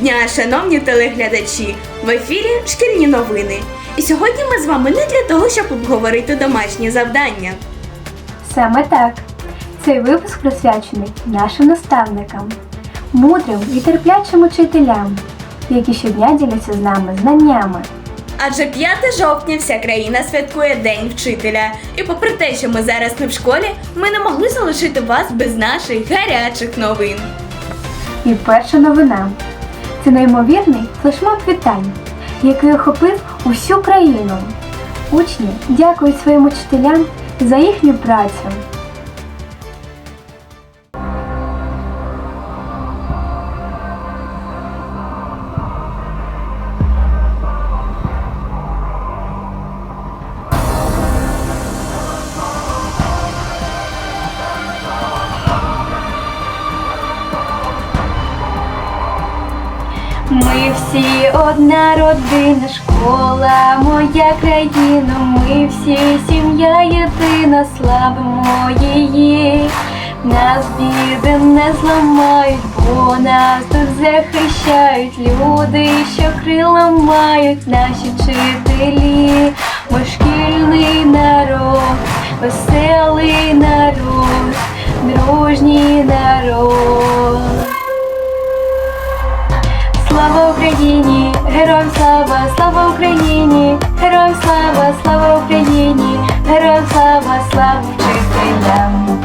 дня, шановні телеглядачі! В ефірі шкільні новини. І сьогодні ми з вами не для того, щоб обговорити домашні завдання. Саме так. Цей випуск присвячений нашим наставникам, мудрим і терплячим учителям, які щодня діляться з нами знаннями. Адже 5 жовтня вся країна святкує День вчителя. І попри те, що ми зараз не в школі, ми не могли залишити вас без наших гарячих новин. І перша новина це неймовірний флешмоб вітань, який охопив усю країну. Учні дякують своїм учителям за їхню працю. Одна родина, школа, моя країна, ми всі сім'я єдина, славимо її. Нас біди не зламають, бо нас тут захищають люди, що крила мають наші вчителі. Ми шкільний народ, веселий народ, дружній народ. Слава Україні, героям слава, слава Україні, героям слава, слава Україні, героям слава, слава вчителям.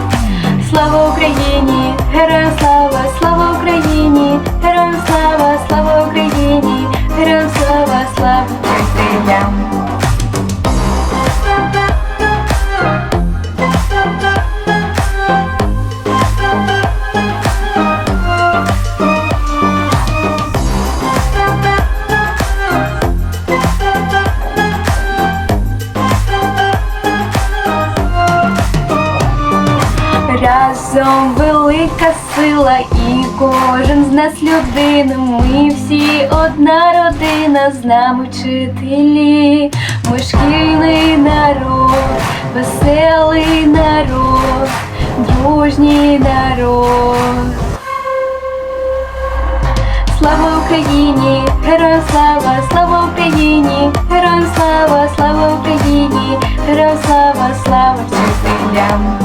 Слава Україні, героям слава, слава Україні, героям слава, слава Україні, героям слава, слава вчителям. Сила, і кожен з нас людина. Ми всі одна родина, з нами вчителі. Ми шкільний народ, веселий народ, дружній народ. Слава Україні, героям слава, слава Україні, героям слава, слава Україні, героям слава, слава вчителям.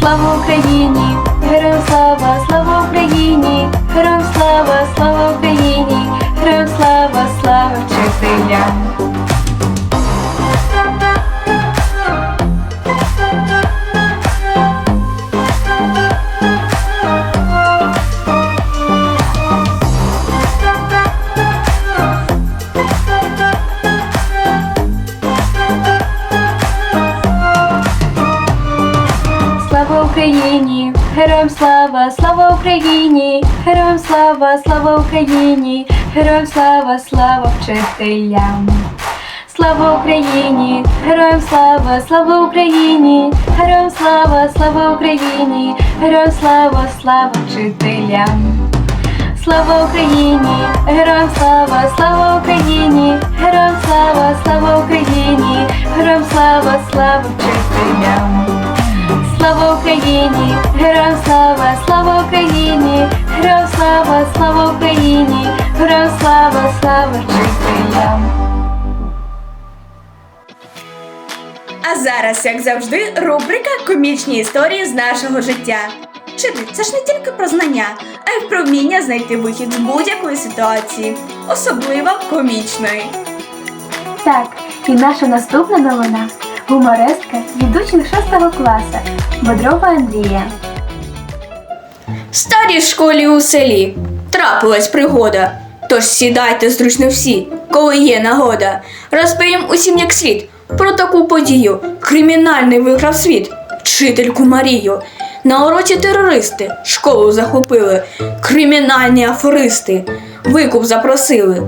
Слава Україні, героям слава, слава Україні, героям слава, слава Україні, героям слава, слава вчителям. Героям слава, слава Україні, героям слава, слава Україні, героям слава, слава вчителям. Слава Україні, героям слава, слава Україні, героям слава, слава Україні, героям слава, слава вчителям. Слава Україні, героям слава, слава Україні, героям слава, слава Україні, героям слава, слава вчителям. Слава Україні, героям слава, слава Україні, героям слава, слава Україні, героям слава, слава вчителям. А зараз, як завжди, рубрика Комічні історії з нашого життя. Вчитель це ж не тільки про знання, а й про вміння знайти вихід з будь-якої ситуації, особливо комічної. Так, і наша наступна новина гуморестка від учнів 6 класу Бодрова Андрія. В старій школі у селі трапилась пригода. Тож сідайте зручно всі, коли є нагода. Розповім усім як слід про таку подію. Кримінальний виграв світ, вчительку Марію. На уроці терористи школу захопили, кримінальні афористи викуп запросили.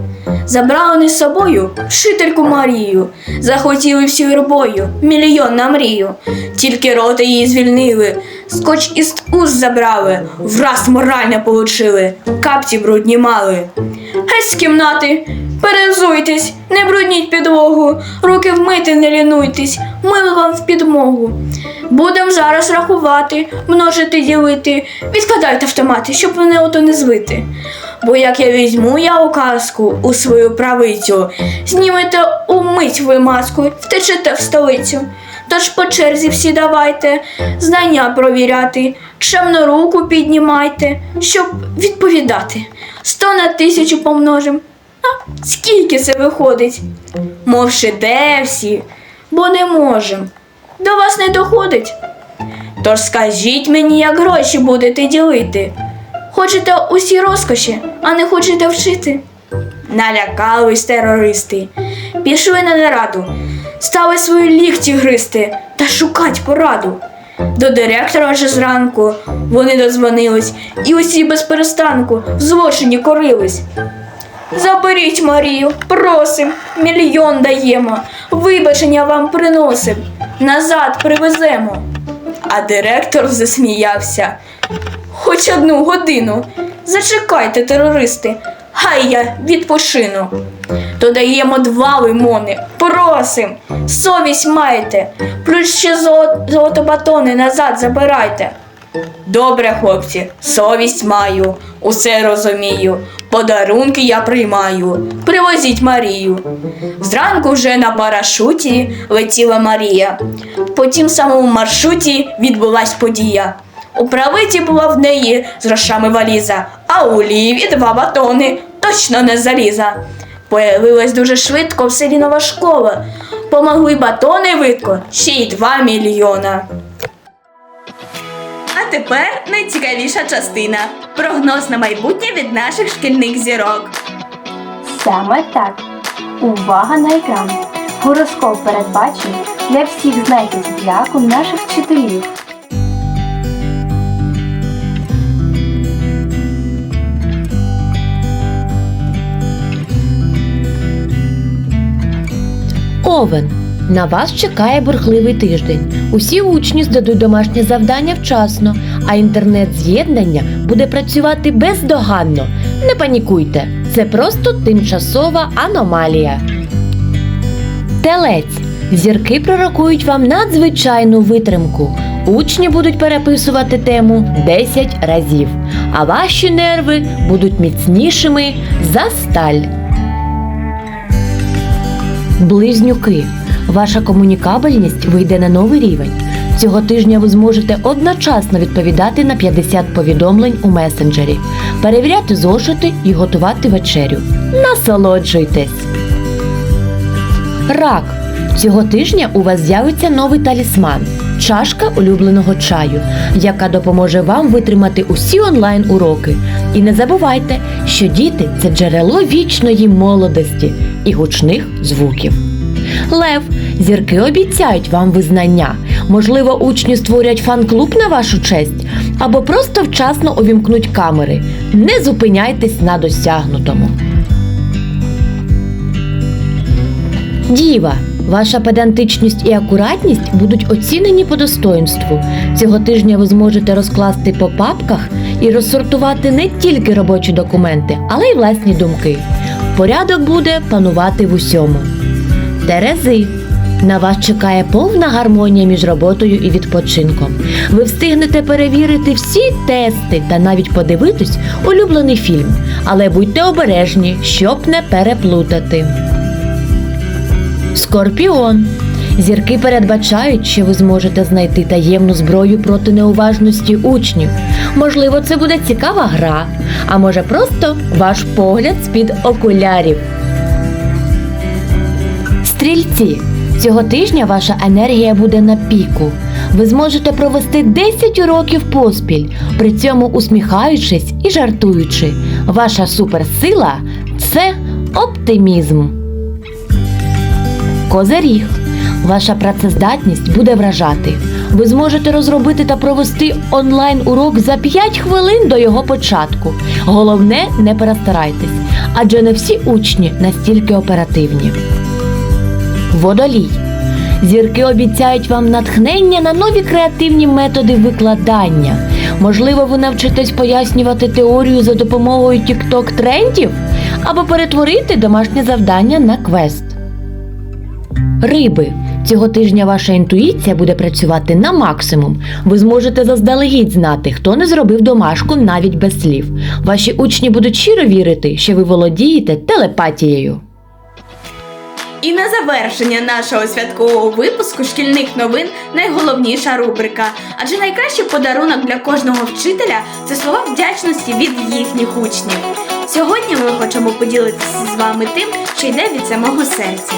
Забрали не з собою вчительку Марію, захотіли всю юрбою мільйон на мрію. Тільки роти її звільнили, скотч із уст забрали, враз морально получили, капці брудні мали. Геть з кімнати, перезуйтесь, не брудніть підлогу, руки вмити не лінуйтесь, мили вам в підмогу. Будем зараз рахувати, множити, ділити. Відкладайте автомати, щоб мене ото не звити. Бо як я візьму я указку у свою правицю, знімете умить ви маску, втечете в столицю. Тож по черзі всі давайте, знання провіряти, чемну руку піднімайте, щоб відповідати. Сто на тисячу помножим. А скільки це виходить? Мовши, де всі, бо не можем. До вас не доходить. Тож скажіть мені, як гроші будете ділити. Хочете усі розкоші, а не хочете вчити? Налякались терористи, пішли на нараду, стали свої лікті гризти та шукать пораду. До директора вже зранку вони дозвонились і усі без перестанку в злочині корились. Заберіть Марію, просим, мільйон даємо, вибачення вам приносим, назад привеземо. А директор засміявся. Хоч одну годину. Зачекайте, терористи, хай я відпочину. То даємо два лимони, просим, совість маєте, плюс ще золо- золотобатони назад забирайте. Добре, хлопці, совість маю, усе розумію. Подарунки я приймаю. Привозіть Марію. Зранку вже на парашуті летіла Марія. По тім самому маршруті відбулась подія. У правиці була в неї з грошами валіза, а у ліві два батони точно не заліза. Появилась дуже швидко в селі нова школа. Помогли батони видко, ще й два мільйона. А тепер найцікавіша частина прогноз на майбутнє від наших шкільних зірок. Саме так. Увага на екран. Гороскоп передбачений для всіх знаків зодіаку наших вчителів. Овен. На вас чекає бурхливий тиждень. Усі учні здадуть домашнє завдання вчасно, а інтернет-з'єднання буде працювати бездоганно. Не панікуйте, це просто тимчасова аномалія. Телець. Зірки пророкують вам надзвичайну витримку. Учні будуть переписувати тему 10 разів, а ваші нерви будуть міцнішими за сталь. Близнюки. Ваша комунікабельність вийде на новий рівень. Цього тижня ви зможете одночасно відповідати на 50 повідомлень у месенджері, перевіряти зошити і готувати вечерю. Насолоджуйтесь! Рак. Цього тижня у вас з'явиться новий талісман чашка улюбленого чаю, яка допоможе вам витримати усі онлайн-уроки. І не забувайте, що діти це джерело вічної молодості і гучних звуків. Лев, зірки обіцяють вам визнання. Можливо, учні створять фан-клуб на вашу честь або просто вчасно увімкнуть камери. Не зупиняйтесь на досягнутому. Діва, ваша педантичність і акуратність будуть оцінені по достоинству. Цього тижня ви зможете розкласти по папках і розсортувати не тільки робочі документи, але й власні думки. Порядок буде панувати в усьому. Терези. На вас чекає повна гармонія між роботою і відпочинком. Ви встигнете перевірити всі тести та навіть подивитись улюблений фільм. Але будьте обережні, щоб не переплутати. Скорпіон. Зірки передбачають, що ви зможете знайти таємну зброю проти неуважності учнів. Можливо, це буде цікава гра, а може просто ваш погляд з-під окулярів. Стрільці. Цього тижня ваша енергія буде на піку. Ви зможете провести 10 уроків поспіль, при цьому усміхаючись і жартуючи. Ваша суперсила це оптимізм. Козиріг. Ваша працездатність буде вражати. Ви зможете розробити та провести онлайн-урок за 5 хвилин до його початку. Головне, не перестарайтесь, адже не всі учні настільки оперативні. Водолій. Зірки обіцяють вам натхнення на нові креативні методи викладання. Можливо, ви навчитесь пояснювати теорію за допомогою TikTok трендів або перетворити домашнє завдання на квест. Риби. Цього тижня ваша інтуїція буде працювати на максимум. Ви зможете заздалегідь знати, хто не зробив домашку навіть без слів. Ваші учні будуть щиро вірити, що ви володієте телепатією. І на завершення нашого святкового випуску шкільних новин найголовніша рубрика. Адже найкращий подарунок для кожного вчителя це слова вдячності від їхніх учнів. Сьогодні ми хочемо поділитися з вами тим, що йде від самого серця.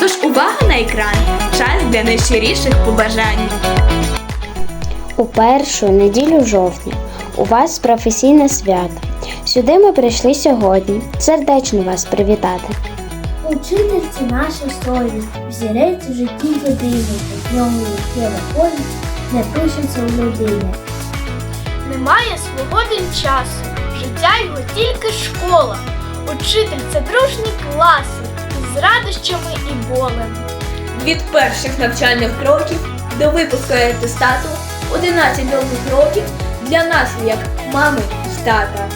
Тож увага на екран! Час для найщиріших побажань. У першу неділю жовтня у вас професійне свято. Сюди ми прийшли сьогодні. Сердечно вас привітати. Учитель це наша совість, взірець у житті людини, в ньому є полі, не пишеться у людини. Немає свободи часу, життя його тільки школа. Учитель це дружні класи із радощами і болем. Від перших навчальних кроків до випуску атестату 11 довгих років для нас, як мами і тата.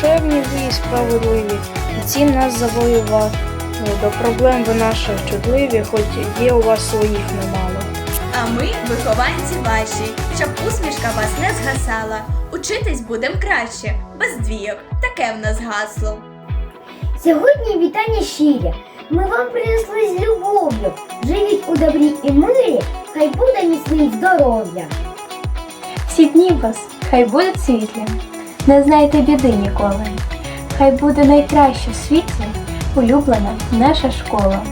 Чемні ви і справедливі, і ці нас завоювали. До проблем ви наших чутливі, хоч є у вас своїх немало. А ми вихованці ваші, щоб усмішка вас не згасала. Учитись будем краще, без двійок. Таке в нас гасло. Сьогодні вітання щирі. Ми вам принесли з любов'ю. Живіть у добрі і мирі, хай буде міцним здоров'я. Всі дні вас хай будуть світлі, не знайте біди ніколи. Хай буде найкраще в світі улюблена наша школа.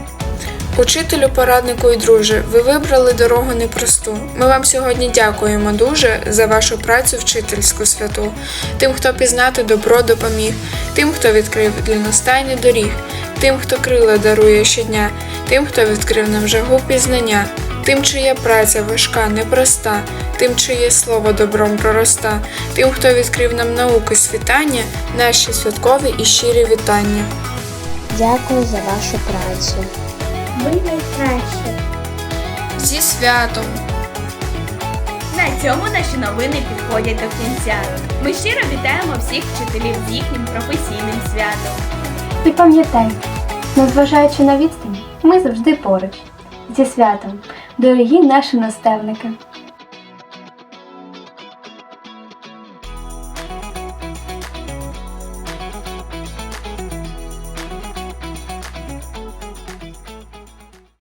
Учителю, пораднику і друже, ви вибрали дорогу непросту. Ми вам сьогодні дякуємо дуже за вашу працю вчительську святу, тим, хто пізнати добро допоміг, тим, хто відкрив для настайні доріг, тим, хто крила дарує щодня, тим, хто відкрив нам жагу пізнання, тим, чия праця важка, непроста, тим, чиє слово добром пророста, тим, хто відкрив нам науки світання, наші святкові і щирі вітання. Дякую за вашу працю. Ви найкраще. Зі святом! На цьому наші новини підходять до кінця. Ми щиро вітаємо всіх вчителів з їхнім професійним святом. І пам'ятайте, незважаючи на відстань, ми завжди поруч. Зі святом, дорогі наші наставники!